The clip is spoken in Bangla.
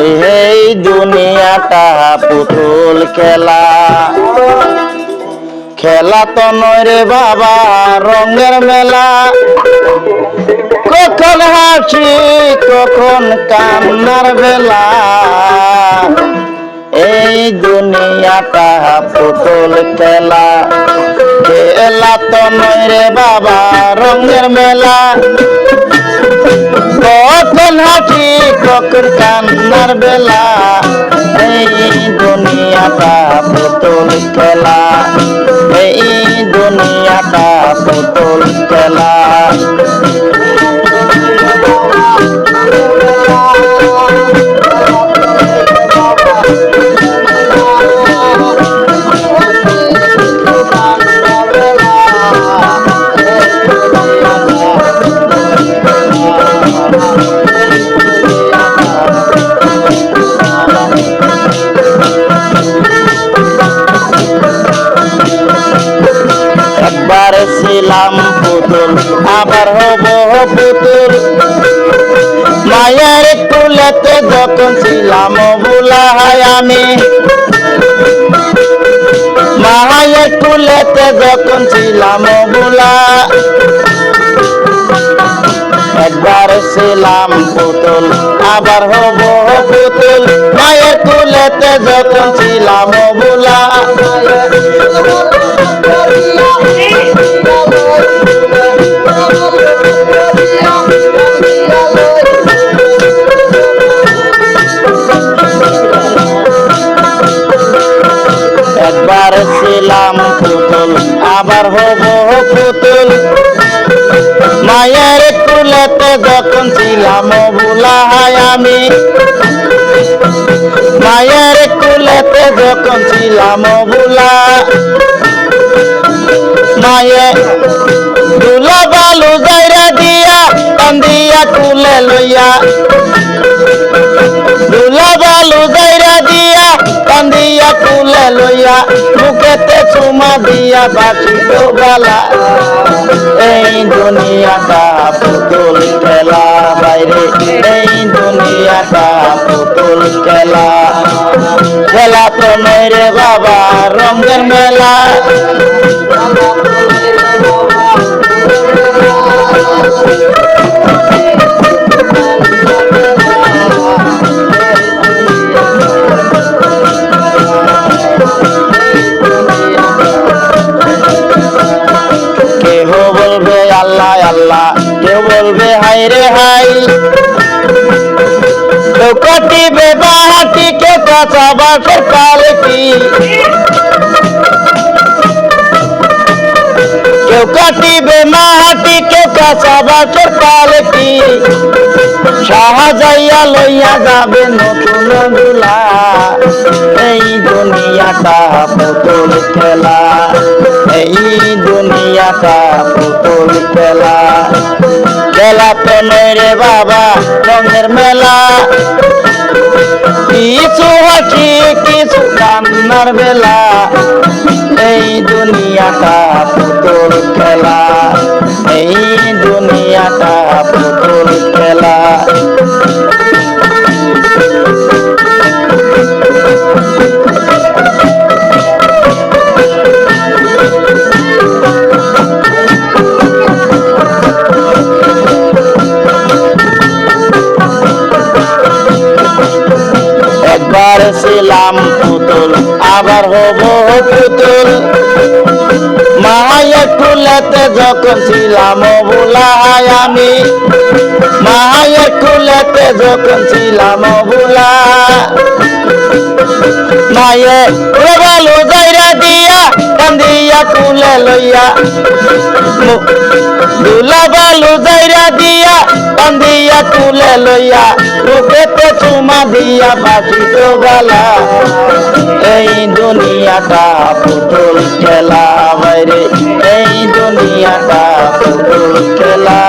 এই দুনিয়াটা পুতুল খেলা। খেলা তো নয় রে বাবা, রঙের মেলা। কখন হাসি, কখন কান্নার বেলা। এই দুনিয়াটা পুতুল খেলা। খেলা তো নয় রে বাবা, রঙের মেলা। কখন হাসি কখন কান্নার বেলা এই দুনিয়াটা আবার হব পুতুল মায়ের কুলেতে যখন ছিলাম বুলাহাই আমি। মায়ের কুলেতে যখন ছিলাম বুলা একবার ছিলাম পুতুল, আবার হব পুতুল। মায়ের কুলেতে যখন ছিলাম বুলা আবার হব পুতুল। মায়ের কুলেতে যখন ছিলাম বুলাহাই আমি। মায়ের কুলেতে যখন ছিলাম বুলা মায়ে দুলা বালু জাইরা দিয়া কান্দিয়া কুলে লইয়া কুলে লইয়া, মুখেতে চুমা দিয়া বাকি তো গালা এই দুনিয়াটা পুতুল খেলা, বাইরে এই দুনিয়াটা পুতুল খেলা। খেলা তো নয় রে বাবা, রঙের মেলা। হাই রে হাই। কেউ কাটিবে বাহাটি কেউ কাঁচা বাসের পালকি। কেউ কাটিবে মাহাটি কেউ কাঁচা বাসের পালকি। সাহাযাইয়া লইয়া যাবে নতুন দুলা। এই দুনিয়াটা পুতুল খেলা। এই দুনিয়াটা পুতুল খেলা। খেলা তো নয় রে বাবা, রঙের মেলা। কিছু হাসি কিছু কান্নার বেলা। এই দুনিয়াটা পুতুল ছিলাম পুতুল, আবার হব পুতুল। মায়ের কুলেতে যখন ছিলাম বুলাই আমি। মায়ের কুলেতে যখন ছিলাম বুলা মায়ে প্রবল দিয়া, কান্দিয়া কুলে লইয়া। দুলা বালু দিয়া, কান্দিয়া কুলে লইয়া। মুখেতে তোমা দিয়া বাঁচিত বেলা এই দুনিয়াটা পুতুল খেলা বাইরে এই দুনিয়াটা পুতুল খেলা